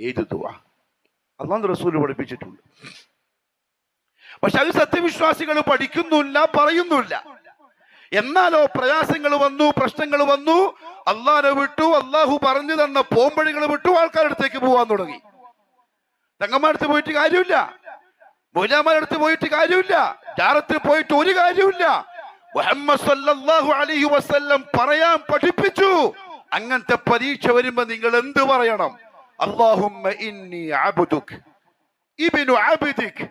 ദുവ അള്ളാഹ് റസൂൽ പഠിപ്പിച്ചിട്ടുണ്ട്. പക്ഷെ അത് സത്യവിശ്വാസികൾ പഠിക്കുന്നില്ല പറയുന്നില്ല. എന്നാലോ പ്രയാസങ്ങൾ വന്നു പ്രശ്നങ്ങൾ വന്നു അള്ളാഹെ വിട്ടു അള്ളാഹു പറഞ്ഞു തന്ന പോംവഴികൾ വിട്ടു ആൾക്കാരുടെ അടുത്തേക്ക് പോവാൻ തുടങ്ങി. തങ്ങന്മാരടുത്ത് പോയിട്ട് കാര്യമില്ല. മൊയ്ലാമാരടുത്ത് പോയിട്ട് കാര്യമില്ല. ജാറത്തിൽ പോയിട്ട് ഒരു കാര്യമില്ല. മുഹമ്മദ് സല്ലല്ലാഹു അലൈഹി വസല്ലം പറയാൻ പഠിപ്പിച്ചു. അങ്ങനത്തെ പരീക്ഷ വരുമ്പോ നിങ്ങൾ എന്ത് പറയണം? اللهم إني عبدك ابن عبدك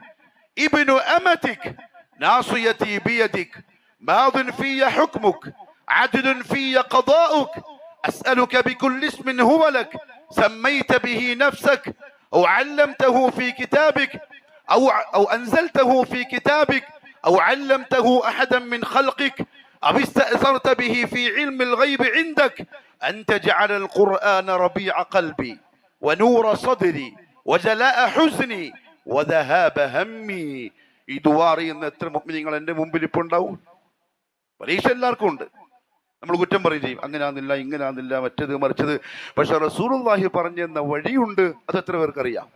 ابن أمتك ناصيتي بيدك ماض في حكمك عدل في قضاؤك أسألك بكل اسم هو لك سميت به نفسك أو علمته في كتابك أو, أو أنزلته في كتابك أو علمته أحدا من خلقك أو استأثرت به في علم الغيب عندك أن تجعل القرآن ربيع قلبي. ونور صدري وجلاء حزني وذهاب همي ഇതുവാറി എന്ന് എത്ര മുഗ്മിനിങ്ങൾ എൻ്റെ മുമ്പിൽ ഇപ്പോൾ ഉണ്ടാവും പരീക്ഷ എല്ലാവർക്കും ഉണ്ട് നമ്മൾ കുറ്റം പറയും ചെയ്യും അങ്ങനെ ആന്നില്ല ഇങ്ങനെ ആന്നില്ല മറ്റേത് മറിച്ചത് പക്ഷെ റസൂലുള്ളാഹി പറഞ്ഞെന്ന വഴിയുണ്ട് അത് എത്ര പേർക്കറിയാം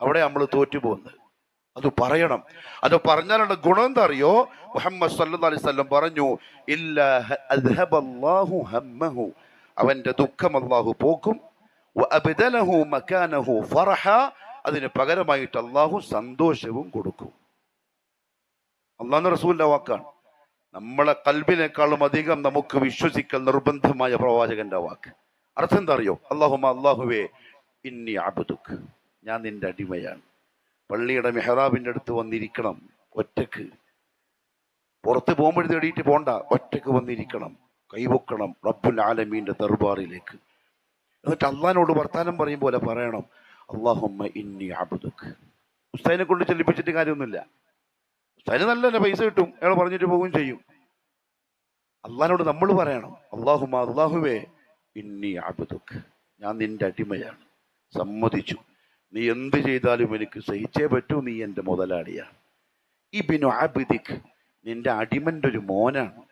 അവിടെ നമ്മൾ തോറ്റുപോകുന്നത് അത് പറയണം അത് പറഞ്ഞാലുള്ള ഗുണം എന്താ അറിയോ മുഹമ്മദ് സല്ലല്ലാഹു അലൈഹി വസല്ലം പറഞ്ഞു ഇല്ലാ ഹ- അദ്ഹബല്ലാഹു ഹമ്മഹു അവന്റെ ദുഃഖം അല്ലാഹു പോക്കും വഅബ്ദലഹു മക്കാനഹു ഫറഹ. അതിന് പകരമായിട്ട് അള്ളാഹു സന്തോഷവും കൊടുക്കും. അള്ളാഹു റസൂലിന്റെ വാക്കാണ്. നമ്മളെ കൽബിനേക്കാളും അധികം നമുക്ക് വിശ്വസിക്കൽ നിർബന്ധമായ പ്രവാചകന്റെ വാക്ക്. അർത്ഥം എന്താ അറിയോ? അള്ളാഹുമ അള്ളാഹുവേ ഇന്നി അബുദുക്ക് ഞാൻ നിന്റെ അടിമയാണ്. പള്ളിയുടെ മെഹറാബിന്റെ അടുത്ത് വന്നിരിക്കണം ഒറ്റയ്ക്ക്. പുറത്ത് പോകുമ്പോൾ തേടിയിട്ട് പോണ്ട ഒറ്റയ്ക്ക് വന്നിരിക്കണം. കൈവക്കണം റബ്ബുൽ ആലമീന്റെ ദർബാറിലേക്ക്. എന്നിട്ട് അള്ളഹാനോട് വർത്താനം പറയും പോലെ പറയണം. അള്ളാഹുമ്മ ഇന്നി അബുദുക്ക്. ഉസ്താദിനെ കൊണ്ട് ചെല്ലിപ്പിച്ചിട്ട് കാര്യമൊന്നുമില്ല. ഉസ്താദിന് നല്ല പൈസ കിട്ടും. അയാൾ പറഞ്ഞിട്ട് പോവുകയും ചെയ്യും. അള്ളഹാനോട് നമ്മൾ പറയണം. അള്ളാഹുമ അള്ളാഹുവേ ഇന്നി അബുദുക്ക്. ഞാൻ നിന്റെ അടിമയാണ്. സമ്മതിച്ചു. നീ എന്ത് ചെയ്താലും എനിക്ക് സഹിച്ചേ പറ്റൂ. നീ എന്റെ മുതലാളിയാണ്. ഇബിനു അബിദിക് നിന്റെ അടിമന്റെ ഒരു മോനാണ്.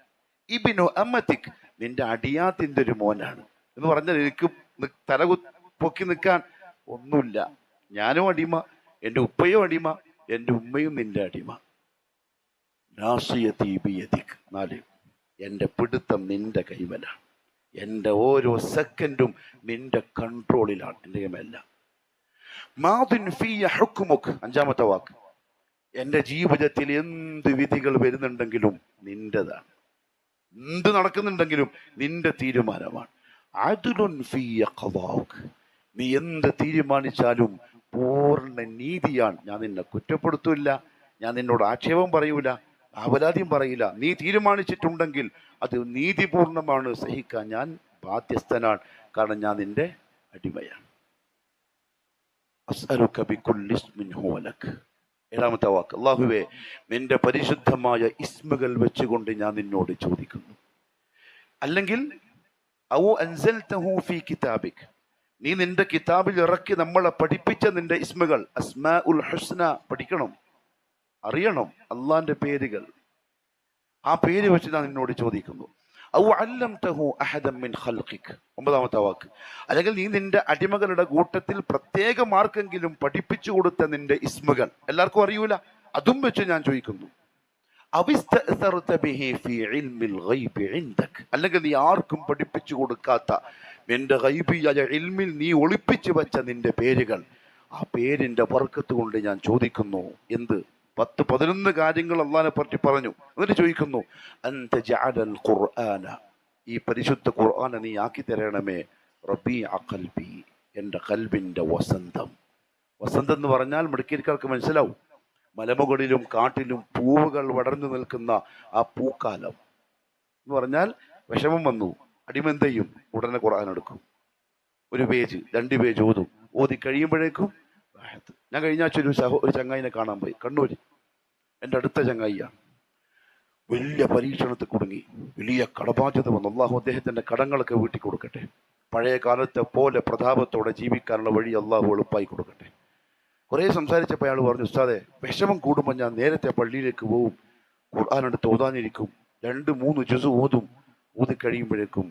ഇബിനു അമ്മത്തിക് നിന്റെ അടിയാത്തിന്റെ ഒരു മോനാണ്. എന്ന് പറഞ്ഞാൽ എനിക്ക് തല പൊക്കി നിൽക്കാൻ ഒന്നുമില്ല. ഞാനും അടിമ എന്റെ ഉപ്പയും അടിമ എന്റെ ഉമ്മയും നിന്റെ അടിമ. നാല് എന്റെ പിടുത്തം നിന്റെ കൈവലാണ് എന്റെ ഓരോ സെക്കൻഡും നിന്റെ കൺട്രോളിലാണ് എന്റെ കൈമല്ല മാതുൻ ഫിയ ഹുക്കുമുക്ക് അഞ്ചാമത്തെ വാക്ക്. എന്റെ ജീവിതത്തിൽ എന്ത് വിധികൾ വരുന്നുണ്ടെങ്കിലും നിന്റേതാണ്. എന്ത് നടക്കുന്നുണ്ടെങ്കിലും നിന്റെ തീരുമാനമാണ്. അദുലുൻ ഫിയ. നീ എന്ത് തീരുമാനിച്ചാലും പൂർണ നീതിയാണ്. ഞാൻ നിന്നെ കുറ്റപ്പെടുത്തില്ല. ഞാൻ നിന്നോട് ആക്ഷേപം പറയൂല. അപരാധിയും പറയില്ല. നീ തീരുമാനിച്ചിട്ടുണ്ടെങ്കിൽ അത് നീതിപൂർണമാണ്. സഹിക്കാൻ ഞാൻ ബാധ്യസ്ഥനാണ്. കാരണം ഞാൻ നിന്റെ അടിമയാണ്. ഏഴാമത്തെ വാക്ക്. അള്ളാഹുവേ നിന്റെ പരിശുദ്ധമായ ഇസ്മുകൾ വെച്ചുകൊണ്ട് ഞാൻ നിന്നോട് ചോദിക്കുന്നു. അല്ലെങ്കിൽ ഫീ കിതാബിക്. നീ നിന്റെ കിതാബിൽ ഇറക്കി നമ്മളെ പഠിപ്പിച്ച നിന്റെ ഇസ്മകൾ അസ്മാ ഉൽ ഹുസ്ന പഠിക്കണം. അറിയണം അള്ളാന്റെ പേരുകൾ. ആ പേര് വെച്ച് ഞാൻ നിന്നോട് ചോദിക്കുന്നു. മിൻ ഒമ്പതാമത്തെ വാക്ക്. അല്ലെങ്കിൽ നീ നിന്റെ അടിമകളുടെ കൂട്ടത്തിൽ പ്രത്യേകം ആർക്കെങ്കിലും പഠിപ്പിച്ചു കൊടുത്ത നിന്റെ ഇസ്മകൾ. എല്ലാവർക്കും അറിയൂല? അതും വെച്ച് ഞാൻ ചോദിക്കുന്നു. അല്ലെങ്കിൽ നീ ആർക്കും പഠിപ്പിച്ചു കൊടുക്കാത്ത നിന്റെ ഇൽമിൽ നീ ഒളിപ്പിച്ചു വെച്ച നിന്റെ പേരുകൾ. ആ പേരിന്റെ വർക്കത്ത് കൊണ്ട് ഞാൻ ചോദിക്കുന്നു എന്ത്? പത്ത് പതിനൊന്ന് കാര്യങ്ങൾ അള്ളഹാനെ പറ്റി പറഞ്ഞു. എന്നിട്ട് ചോദിക്കുന്നു ഖുർആന. ഈ പരിശുദ്ധ ഖുർആന നീ ആക്കി തരണമേ റബി അഖൽബി എന്റെ കൽബിന്റെ വസന്തം വസന്തം. എന്ന് പറഞ്ഞാൽ മിടുക്കിരിക്കാർക്ക് മനസ്സിലാവും. മലമുകളിലും കാട്ടിലും പൂവുകൾ വളർന്നു നിൽക്കുന്ന ആ പൂക്കാലം. എന്ന് പറഞ്ഞാൽ വിഷമം വന്നു. അടിമന്തയും ഉടനെ ഖുർആൻ എടുക്കും. ഒരു പേജ് രണ്ട് പേജ് ഓതും. ഓതി കഴിയുമ്പോഴേക്കും ഞാൻ കഴിഞ്ഞ ആഴ്ച ഒരു സഹോ ഒരു ചങ്ങായിനെ കാണാൻ പോയി. കണ്ണൂര്. എന്റെ അടുത്ത ചങ്ങായിയാണ്. വലിയ പരീക്ഷണത്തിൽ കുടുങ്ങി. വലിയ കടബാധ്യത വന്നു. അള്ളാഹു അദ്ദേഹത്തിന്റെ കടങ്ങളൊക്കെ വീട്ടി കൊടുക്കട്ടെ പഴയ കാലത്തെ പോലെ പ്രതാപത്തോടെ ജീവിക്കാനുള്ള വഴി അള്ളാഹു എളുപ്പായി കൊടുക്കട്ടെ. കുറേ സംസാരിച്ചപ്പോൾ അയാൾ പറഞ്ഞു ഉസ്താദെ വിഷമം കൂടുമ്പോൾ ഞാൻ നേരത്തെ പള്ളിയിലേക്ക് പോവും. ഖുർആൻ എടുത്ത് ഓതാനിരിക്കും. രണ്ട് മൂന്ന് ജുസ് ഓതും ഊതി കഴിയുമ്പോഴേക്കും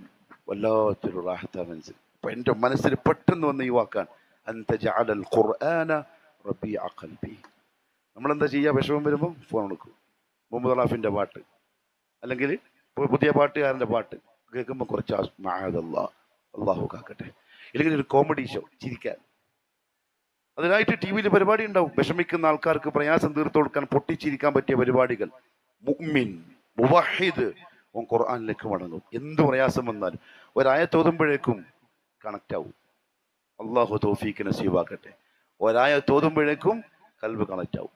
വല്ലാത്തൊരു റാഹത്ത മനസ്സിൽ അപ്പൊ എന്റെ മനസ്സിൽ പെട്ടെന്ന് വന്ന് ഈ വാക്കാൻ അന്ത ഖുർആന റബീഅ അഖൽബി നമ്മളെന്താ ചെയ്യുക? വിഷമം വരുമ്പോൾ ഫോൺ എടുക്കും. മുഹമ്മദ് അലാഫിന്റെ പാട്ട്. അല്ലെങ്കിൽ പുതിയ പാട്ടുകാരന്റെ പാട്ട്. കേൾക്കുമ്പോൾ കുറച്ച് അള്ളാഹു കാക്കട്ടെ. ഇല്ലെങ്കിൽ ഒരു കോമഡി ഷോ ചിരിക്കാൻ. അതിനായിട്ട് ടി വിയിൽ പരിപാടി ഉണ്ടാവും വിഷമിക്കുന്ന ആൾക്കാർക്ക് പ്രയാസം തീർത്തു കൊടുക്കാൻ പൊട്ടിച്ചിരിക്കാൻ പറ്റിയ പരിപാടികൾ മുഅ്മിൻ മുവഹിദ് ഓൻ ഖുർആനിലേക്ക് മടങ്ങും എന്ത് പ്രയാസം വന്നാലും ഒരായ തോതുമ്പോഴേക്കും കണക്റ്റ് ആവും അള്ളാഹു തൗഫീഖ് നസീബാക്കട്ടെ ഒരായ തോതുമ്പോഴേക്കും കൽബ് കണക്റ്റ് ആവും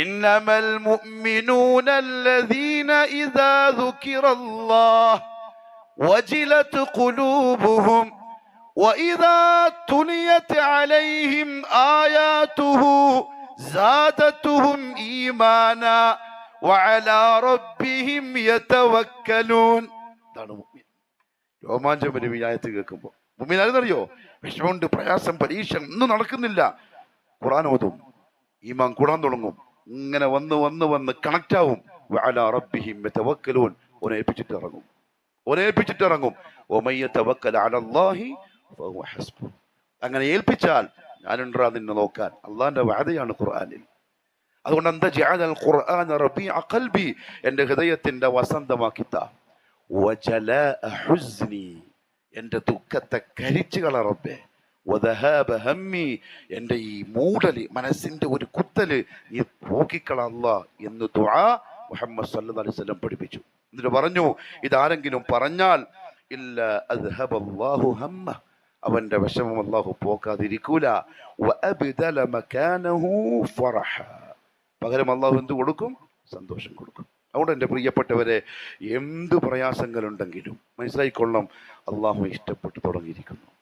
إنما المؤمنون الذين إذا ذكر الله وجلت قلوبهم وإذا تليت عليهم آياته زادتهم إيمانا وعلى ربهم يتوكلون ഇതാണ് മുഅ്മിൻ രോമാഞ്ചം വരും ഈ ആയത്ത് കേൾക്കുമ്പോൾ മുമ്മിൻ ആരെന്നറിയോ വിഷമമുണ്ട് പ്രയാസം പരീക്ഷ ഒന്നും നടക്കുന്നില്ല ഖുറാൻ ഓതും ഈമാൻ കൂടാൻ തുടങ്ങും ഇങ്ങനെ വന്ന് വന്ന് വന്ന് കണക്റ്റ് ആവും വഅലാ റബ്ബിഹിം യതവക്കലൂൻ ഓനെ ഏൽപ്പിച്ചിട്ട് ഇറങ്ങും ഓനെ ഏൽപ്പിച്ചിട്ട് ഇറങ്ങും ഒമയ്യ തവക്കൽ അലല്ലാഹി ഫഹുവ ഹസ്ബു അങ്ങനെ ഏൽപ്പിച്ചാൽ ഞാനുണ്ടാ നിന്നെ നോക്കാൻ? അള്ളാന്റെ വാദയാണ് ഖുർആനിൽ. അതുകൊണ്ട് എന്താ ജഅലൽ ഖുർആന റബി ഖൽബി? എന്റെ ഹൃദയത്തിന്റെ വസന്തമാക്കിത്ത വജലാഅ ഹുസ്നി. എന്റെ ദുഃഖത്തെ കരിച്ചു വദഹാബ ഹമ്മി. എന്റെ ഈ മൂടൽ മനസ്സിന്റെ ഒരു കുത്തൽ നീ പോക്കിക്കളല്ല എന്ന് ദുആ മുഹമ്മദ് സല്ലു അലൈഹി വസല്ലം പഠിപ്പിച്ചു. എന്നിട്ട് പറഞ്ഞു ഇതാരെങ്കിലും പറഞ്ഞാൽ ഇല്ല അദ്ഹബല്ലാഹു ഹമ്മ. അവന്റെ വിഷമം അള്ളാഹു പോക്കാതിരിക്കൂല. പകരം അള്ളാഹു എന്ത് കൊടുക്കും? സന്തോഷം കൊടുക്കും. അതുകൊണ്ട് എന്റെ പ്രിയപ്പെട്ടവരെ എന്ത് പ്രയാസങ്ങളുണ്ടെങ്കിലും മനസ്സിലായിക്കൊള്ളണം. അള്ളാഹു ഇഷ്ടപ്പെട്ടു തുടങ്ങിയിരിക്കുന്നു.